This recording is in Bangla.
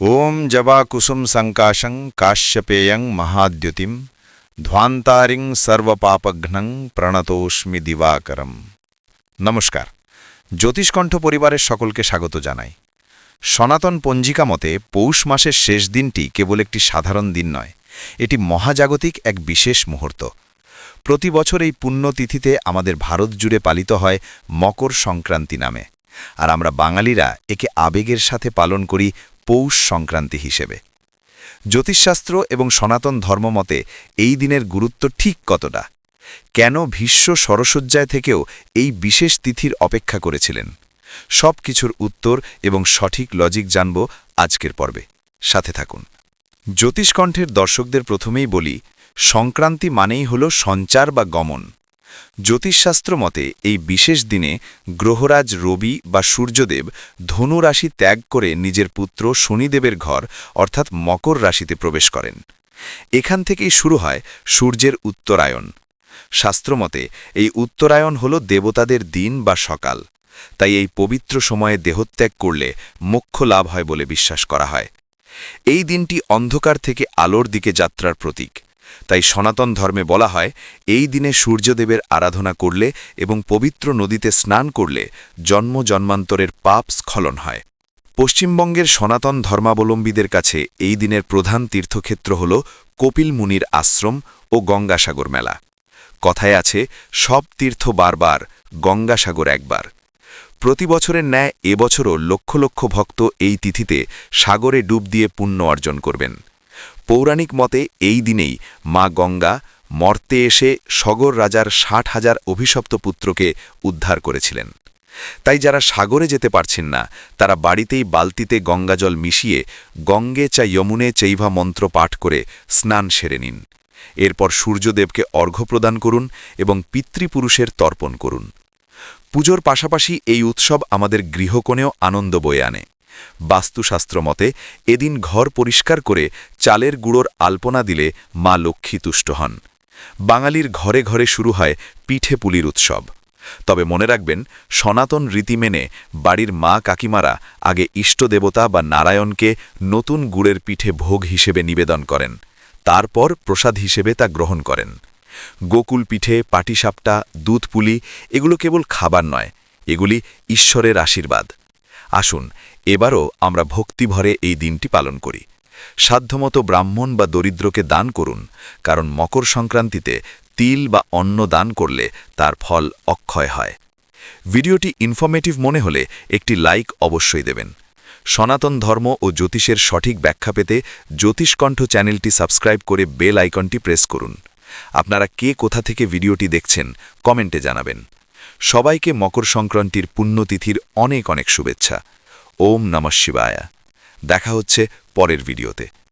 ওম জবা কুসুম সঙ্কাশং কাশ্যপেয়ং মহাদ্যুতিম ধ্বান্তারিং সর্বপাপঘ্নং প্রণতোস্মি দিবাকরম। নমস্কার। জ্যোতিষকণ্ঠ পরিবারের সকলকে স্বাগত জানাই। সনাতন পঞ্জিকা মতে পৌষ মাসের শেষ দিনটি কেবল একটি সাধারণ দিন নয়, এটি মহাজাগতিক এক বিশেষ মুহূর্ত। প্রতি বছর এই পুণ্যতিথিতে আমাদের ভারত জুড়ে পালিত হয় মকর সংক্রান্তি নামে, আর আমরা বাঙালিরা একে আবেগের সাথে পালন করি পৌষ সংক্রান্তি হিসেবে। জ্যোতিষশাস্ত্র এবং সনাতন ধর্মমতে এই দিনের গুরুত্ব ঠিক কতটা? কেন ভীষ্ম সরসজ্জায় থেকেও এই বিশেষ তিথির অপেক্ষা করেছিলেন? সব কিছুর উত্তর এবং সঠিক লজিক জানব আজকের পর্বে। সাথে থাকুন। জ্যোতিষকণ্ঠের দর্শকদের প্রথমেই বলি, সংক্রান্তি মানেই হল সঞ্চার বা গমন। জ্যোতিষশাস্ত্র মতে, এই বিশেষ দিনে গ্রহরাজ রবি বা সূর্যদেব ধনু রাশি ত্যাগ করে নিজের পুত্র শনিদেবের ঘর, অর্থাৎ মকর রাশিতে প্রবেশ করেন। এখান থেকেই শুরু হয় সূর্যের উত্তরায়ণ। শাস্ত্রমতে এই উত্তরায়ণ হল দেবতাদের দিন বা সকাল। তাই এই পবিত্র সময়ে দেহত্যাগ করলে মোক্ষ লাভ হয় বলে বিশ্বাস করা হয়। এই দিনটি অন্ধকার থেকে আলোর দিকে যাত্রার প্রতীক। তাই সনাতন ধর্মে বলা হয়, এই দিনে সূর্যদেবের আরাধনা করলে এবং পবিত্র নদীতে স্নান করলে জন্ম জন্মান্তরের পাপ স্খলন হয়। পশ্চিমবঙ্গের সনাতন ধর্মাবলম্বীদের কাছে এই দিনের প্রধান তীর্থক্ষেত্র হল কপিল মুনির আশ্রম ও গঙ্গাসাগর মেলা। কথায় আছে, সব তীর্থ বারবার, গঙ্গাসাগর একবার। প্রতি বছরের ন্যায় এবছরও লক্ষ লক্ষ ভক্ত এই তিথিতে সাগরে ডুব দিয়ে পুণ্য অর্জন করবেন। পৌরাণিক মতে এই দিনেই মা গঙ্গা মর্তে এসে সগর রাজার ষাট হাজার অভিশপ্ত পুত্রকে উদ্ধার করেছিলেন। তাই যারা সাগরে যেতে পারছেন না, তারা বাড়িতেই বালতিতে গঙ্গাজল মিশিয়ে গঙ্গে চা যমুনে চৈভা মন্ত্র পাঠ করে স্নান সেরে নিন। এরপর সূর্যদেবকে অর্ঘ্য প্রদান করুন এবং পিতৃপুরুষের তর্পণ করুন। পুজোর পাশাপাশি এই উৎসব আমাদের গৃহকোণেও আনন্দ বয়ে আনে। বাস্তুশাস্ত্র মতে, এদিন ঘর পরিষ্কার করে চালের গুঁড়োর আলপনা দিলে মা লক্ষ্মী তুষ্ট হন। বাঙালির ঘরে ঘরে শুরু হয় পিঠে পুলির উৎসব। তবে মনে রাখবেন, সনাতন রীতি মেনে বাড়ির মা কাকিমারা আগে ইষ্টদেবতা বা নারায়ণকে নতুন গুড়ের পিঠে ভোগ হিসেবে নিবেদন করেন। তারপর প্রসাদ হিসেবে তা গ্রহণ করেন। গোকুল পিঠে, পাটিসাপটা, দুধ পুলি, এগুলো কেবল খাবার নয়, এগুলি ঈশ্বরের আশীর্বাদ। আসুন এবারও আমরা ভক্তিভরে এই দিনটি পালন করি। সাধ্যমতো ব্রাহ্মণ বা দরিদ্রকে দান করুন, কারণ মকর সংক্রান্তিতে তিল বা অন্ন দান করলে তার ফল অক্ষয় হয়। ভিডিওটি ইনফরমেটিভ মনে হলে একটি লাইক অবশ্যই দেবেন। সনাতন ধর্ম ও জ্যোতিষের সঠিক ব্যাখ্যা পেতে জ্যোতিষকণ্ঠ চ্যানেলটি সাবস্ক্রাইব করে বেল আইকনটি প্রেস করুন। আপনারা কে কোথা থেকে ভিডিওটি দেখছেন কমেন্টে জানাবেন। সবাইকে মকর সংক্রান্তির পুণ্যতিথির অনেক অনেক শুভেচ্ছা। ওম নমঃ শিবায়া। দেখা হচ্ছে পরের ভিডিওতে।